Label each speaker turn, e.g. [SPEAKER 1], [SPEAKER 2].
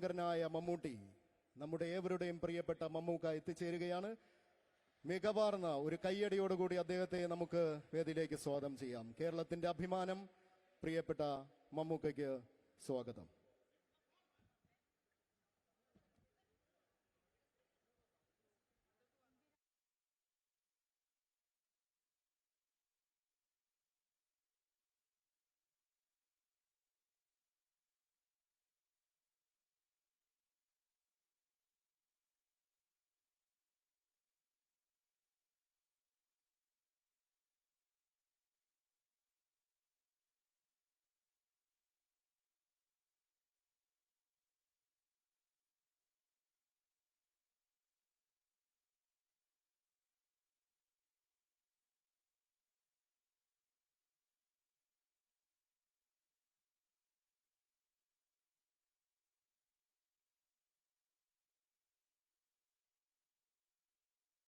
[SPEAKER 1] പ്രിയങ്കരനായ മമ്മൂട്ടി നമ്മുടെ ഏവരുടെയും പ്രിയപ്പെട്ട മമ്മൂക്ക എത്തിച്ചേരുകയാണ്. മികവാർന്ന ഒരു കയ്യടിയോടുകൂടി അദ്ദേഹത്തെ നമുക്ക് വേദിയിലേക്ക് സ്വാഗതം ചെയ്യാം. കേരളത്തിന്റെ അഭിമാനം പ്രിയപ്പെട്ട മമ്മൂക്കയ്ക്ക് സ്വാഗതം.